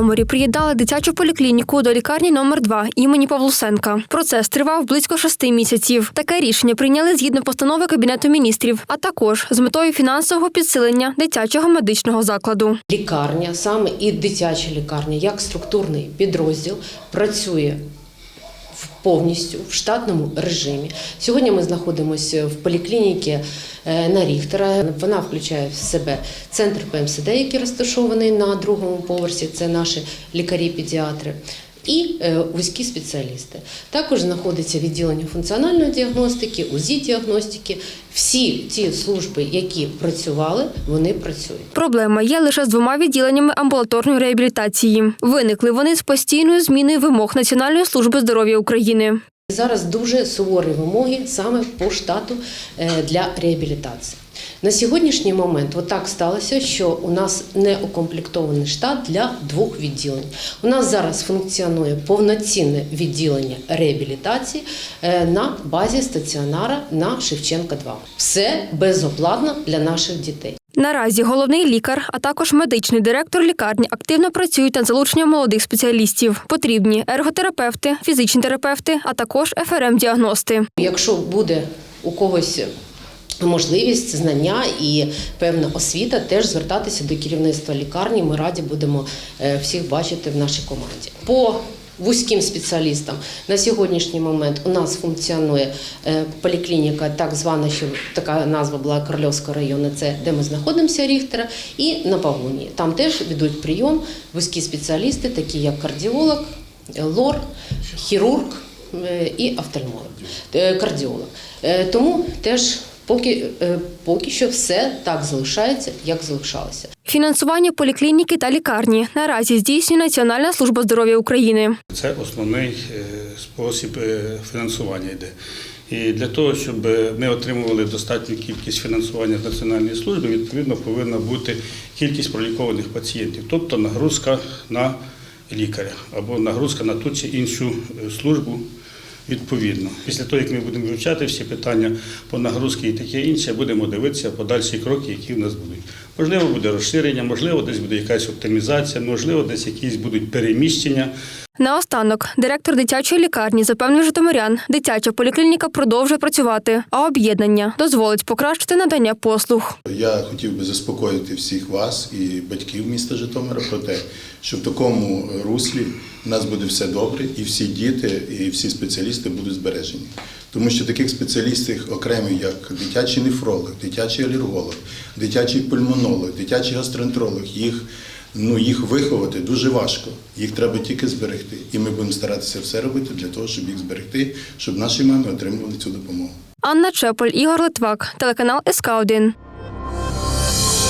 Житомирі приєднали дитячу поліклініку до лікарні номер 2 імені Павлусенка. Процес тривав близько шести місяців. Таке рішення прийняли згідно постанови Кабінету міністрів, а також з метою фінансового підсилення дитячого медичного закладу. Лікарня, саме і дитяча лікарня, як структурний підрозділ, працює повністю в штатному режимі. Сьогодні ми знаходимося в поліклініці е, на Ріхтера. Вона включає в себе центр ПМСД, який розташований на другому поверсі. Це наші лікарі-педіатри. І е, вузькі спеціалісти. Також знаходиться відділення функціональної діагностики, УЗІ-діагностики. Всі ті служби, які працювали, вони працюють. Проблема є лише з двома відділеннями амбулаторної реабілітації. Виникли вони з постійною зміною вимог Національної служби здоров'я України. Зараз дуже суворі вимоги саме по штату е, для реабілітації. На сьогоднішній момент отак сталося, що у нас не укомплектований штат для двох відділень. У нас зараз функціонує повноцінне відділення реабілітації е, на базі стаціонара на Шевченка 2. Все безоплатно для наших дітей. Наразі головний лікар, а також медичний директор лікарні активно працюють над залученням молодих спеціалістів. Потрібні ерготерапевти, фізичні терапевти, а також ФРМ-діагности. Якщо буде у когось можливість, знання і певна освіта, теж звертатися до керівництва лікарні. Ми раді будемо е, всіх бачити в нашій команді. По Вузьким спеціалістам на сьогоднішній момент у нас функціонує е, поліклініка, так звана, що така назва була Корольовського району, це де ми знаходимося Ріхтера, і на Павлунії. Там теж ведуть прийом вузькі спеціалісти, такі як кардіолог, лор, хірург і офтальмолог, е, кардіолог. Тому теж поки, е, поки що все так залишається, як залишалося. Фінансування поліклініки та лікарні наразі здійснює Національна служба здоров'я України. Це основний е, спосіб е, фінансування йде. І для того, щоб ми отримували достатню кількість фінансування з національної служби, відповідно повинна бути кількість пролікованих пацієнтів, тобто нагрузка на лікаря або нагрузка на ту чи іншу службу. Відповідно, після того, як ми будемо вивчати всі питання по нагрузці і таке інше, будемо дивитися подальші кроки, які в нас будуть. Можливо, буде розширення, можливо, десь буде якась оптимізація, можливо, десь якісь будуть переміщення. Наостанок, директор дитячої лікарні запевнив житомирян, дитяча поліклініка продовжує працювати, а об'єднання дозволить покращити надання послуг. Я хотів би заспокоїти всіх вас і батьків міста Житомира про те, що в такому руслі в нас буде все добре, і всі діти, і всі спеціалісти будуть збережені. Тому що таких спеціалістів окремих, як дитячий нефролог, дитячий алерголог, дитячий пульмонолог, дитячий гастроентеролог, їх ну їх виховати дуже важко. Їх треба тільки зберегти. І ми будемо старатися все робити для того, щоб їх зберегти, щоб наші мами отримували цю допомогу. Анна Чеполь, Ігор Литвак, телеканал СК 1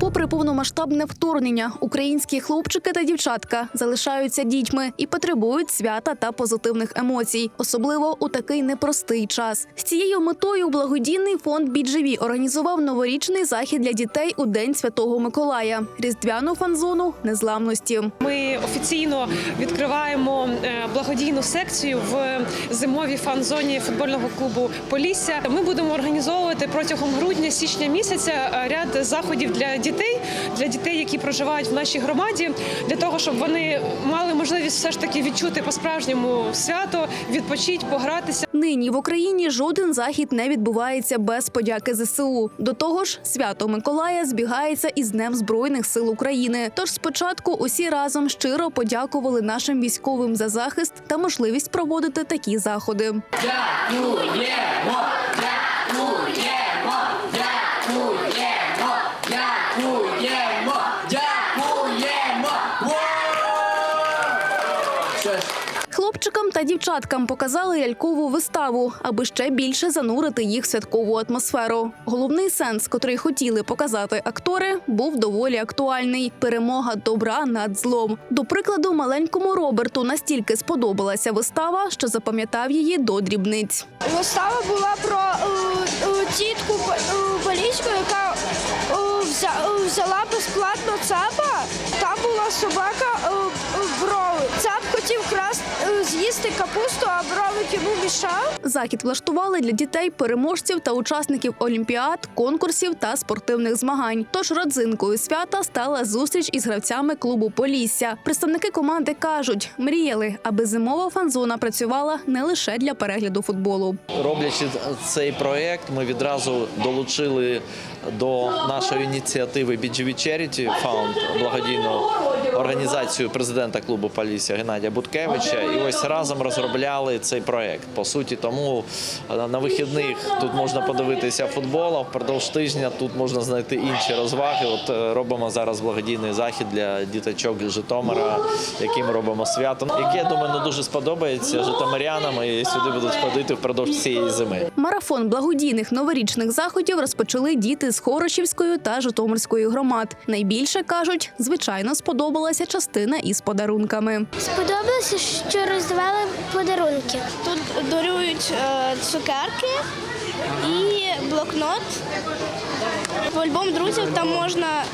Попри повномасштабне вторгнення, українські хлопчики та дівчатка залишаються дітьми і потребують свята та позитивних емоцій, особливо у такий непростий час. З цією метою благодійний фонд «Біджеві» організував новорічний захід для дітей у День Святого Миколая, різдвяну фан-зону незламності. Ми офіційно відкриваємо е, благодійну секцію в зимовій фан-зоні футбольного клубу Полісся. Ми будемо організовувати протягом грудня-січня місяця е, ряд заходів для дітей, для дітей, які проживають в нашій громаді, для того, щоб вони мали можливість все ж таки відчути по-справжньому свято, відпочити, погратися. Нині в Україні жоден захід не відбувається без подяки ЗСУ. До того ж, свято Миколая збігається із Днем Збройних сил України. Тож спочатку усі разом щиро подякували нашим військовим за захист та можливість проводити такі заходи. Хлопчикам та дівчаткам показали лялькову виставу, аби ще більше занурити їх в святкову атмосферу. Головний сенс, котрий хотіли показати актори, був доволі актуальний: перемога добра над злом. До прикладу, маленькому Роберту настільки сподобалася вистава, що запам'ятав її до дрібниць. Вистава була про е, е, тітку яка е, е, взяла безплатно цапа. Там була собака їсти капусту, а бровики йому мішав. Захід влаштували для дітей, переможців та учасників олімпіад, конкурсів та спортивних змагань. Тож родзинкою свята стала зустріч із гравцями клубу Полісся. Представники команди кажуть, мріяли, аби зимова фан-зона працювала не лише для перегляду футболу. Роблячи цей проект, ми відразу долучили до нашої ініціативи BGV Charity Fund, благодійну організацію президента клубу Полісся Геннадія Буткевича. І ось разом розробляли цей проект. По суті, тому е, на вихідних тут можна подивитися футбол, а впродовж тижня тут можна знайти інші розваги. От е, робимо зараз благодійний захід для діточок Житомира, яким робимо свято, яке я думаю, ну, дуже сподобається житомирянам і сюди будуть ходити впродовж цієї зими. Марафон благодійних новорічних заходів розпочали діти з Хорошівської та Житомирської громад. Найбільше кажуть, звичайно, сподобалася частина із подарунками. Сподобалося, що роздавали подарунки. Тут дарують е, цукерки і блокнот. В альбом друзів там можна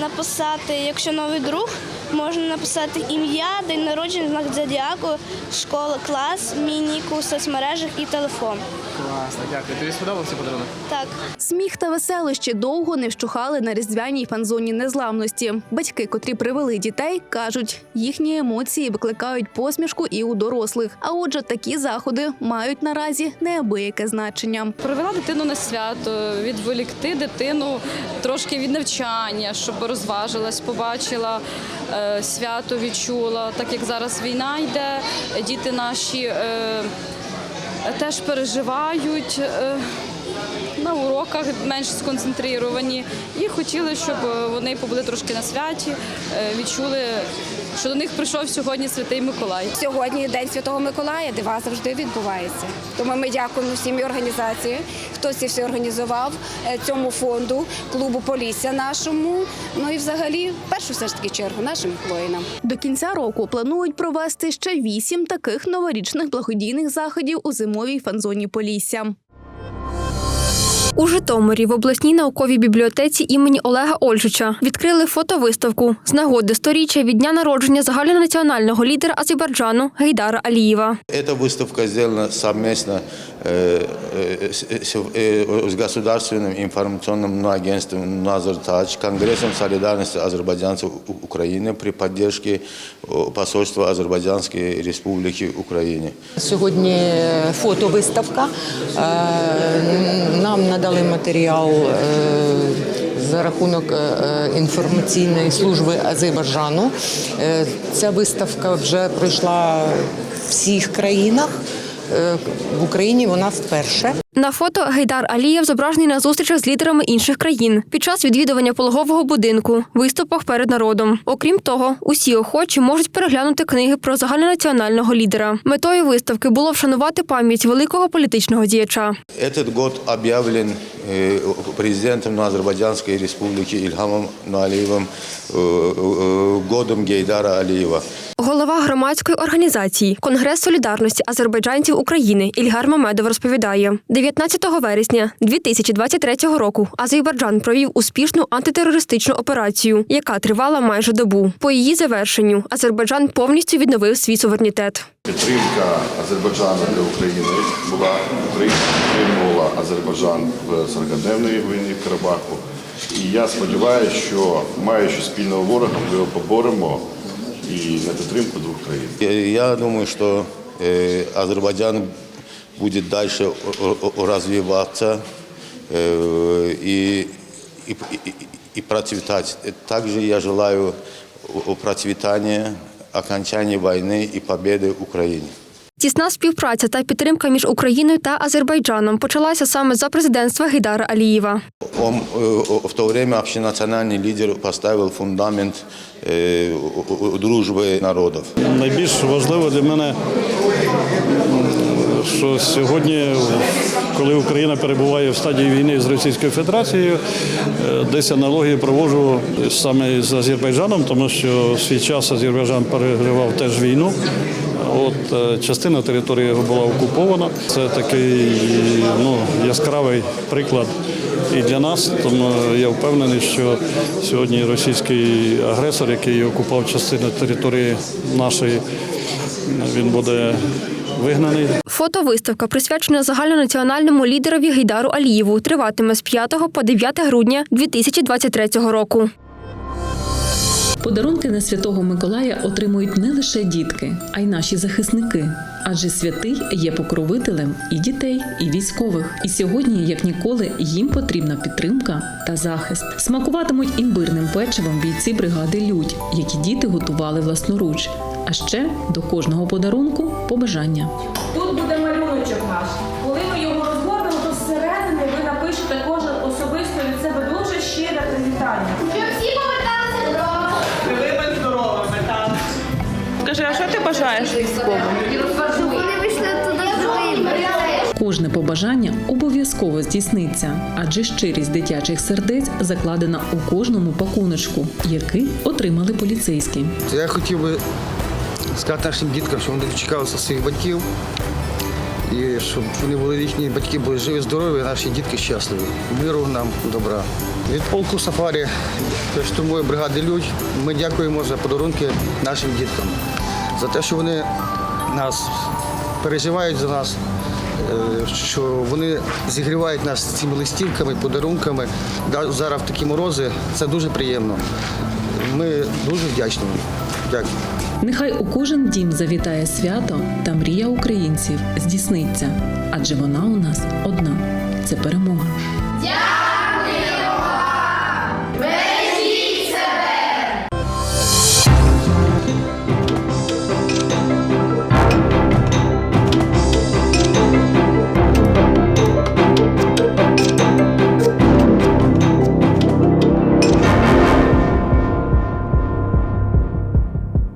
написати, якщо новий друг, можна написати ім'я, день народження, знак зодіаку, школа, клас, мій нік у соцмережах і телефон. Класно, дякую. Тобі сподобався подарунок? Так. Сміх та веселощі довго не вщухали на різдвяній фанзоні незламності. Батьки, котрі привели дітей, кажуть, їхні емоції викликають посмішку і у дорослих. А отже, такі заходи мають наразі неабияке значення. Привела дитину на свято, відволікти дитину трошки від навчання, щоб розважилась, побачила е, свято, відчула. Так як зараз війна йде, діти наші е, теж переживають. Е, на уроках менш сконцентровані і хотіли, щоб вони побули трошки на святі, е, відчули, що до них прийшов сьогодні святий Миколай. Сьогодні День Святого Миколая, дива завжди відбувається. Тому ми дякуємо всім і організації, хто це все організував, е, цьому фонду, клубу Полісся нашому. Ну і взагалі, першу все ж таки чергу, нашим воїнам. До кінця року планують провести ще вісім таких новорічних благодійних заходів у зимовій фанзоні Полісся. У Житомирі в обласній науковій бібліотеці імені Олега Ольжича відкрили фотовиставку з нагоди сторіччя від дня народження загальнонаціонального лідера Азербайджану Гейдара Алієва. Эта выставка сделана совместно э, э, с, с- э, с государственным информационным агентством «Назартач», Конгрессом солидарности азербайджанцев У- Украины при поддержке э, посольства Азербайджанской республики Украине. Сьогодні фотовиставка. Е, Нам надали матеріал е, за рахунок е, інформаційної служби Азербайджану. Е, Ця виставка вже пройшла в всіх країнах. Е, В Україні вона вперше. На фото Гейдар Алієв зображений на зустрічах з лідерами інших країн під час відвідування пологового будинку, виступах перед народом. Окрім того, усі охочі можуть переглянути книги про загальнонаціонального лідера. Метою виставки було вшанувати пам'ять великого політичного діяча. Этот год объявлен э, президентом Азербайджанской республики Ильхамом Алиевым э, э, годом Гейдара Алиева. Голова громадської організації Конгрес солідарності азербайджанців України Ільгар Мамедов розповідає, 19 вересня 2023 року Азербайджан провів успішну антитерористичну операцію, яка тривала майже добу. По її завершенню Азербайджан повністю відновив свій суверенітет. Підтримка Азербайджану для України була Україна підтримувала Азербайджан в 40-дневній війні в Карабаху. І я сподіваюся, що маючи спільного ворога, ми його поборемо і на підтримку двох країн. Я- думаю, что э, Азербайджан будет дальше о- о- развиваться э, и, и, и, и процветать. Также я желаю о- о процветания, окончания войны и победы Украине. Тісна співпраця та підтримка між Україною та Азербайджаном почалася саме за президентства Гейдара Алієва. Он, э, в то время общенациональный лидер поставил фундамент э, о- о- дружбы народов. Найбільш важливо для мене, що сьогодні, коли Україна перебуває в стадії війни з Російською Федерацією, е, десь аналогії проводжу саме з Азербайджаном, тому що свій час Азербайджан переживав теж війну. От е, частина території його була окупована. Це такий ну, яскравий приклад і для нас. Тому я впевнений, що сьогодні російський агресор, який окупав частину території нашої, він буде вигнаний. Фотовиставка присвячена загальнонаціональному лідерові Гейдару Алієву. Триватиме з 5 по 9 грудня 2023 року. Подарунки на святого Миколая отримують не лише дітки, а й наші захисники. Адже святий є покровителем і дітей, і військових. І сьогодні, як ніколи, їм потрібна підтримка та захист. Смакуватимуть імбирним печивом бійці бригади Людь, які діти готували власноруч. А ще до кожного подарунку побажання. Тут буде малюночок наш. Коли ми його розгорнемо, то зсередини ви напишете кожен особисто від себе дуже щире привітання. Щоб всі поверталися додому. Живими здоровими, так. Скажи, а що ти бажаєш. Кожне побажання обов'язково здійсниться, адже щирість дитячих сердець закладена у кожному пакуночку, який отримали поліцейські. Я хотів би сказати нашим діткам, що вони дочекалися своїх батьків. І щоб вони були їхні батьки були живі, здорові, а наші дітки щасливі. Миру нам, добра. Від полку Сафарі штурмової бригади Людь ми дякуємо за подарунки нашим діткам, за те, що вони нас переживають за нас, е, що вони зігрівають нас цими листівками, подарунками. Зараз в такі морози це дуже приємно. Ми дуже вдячні. Дякую. Нехай у кожен дім завітає свято та мрія українців здійсниться, адже вона у нас одна це перемога.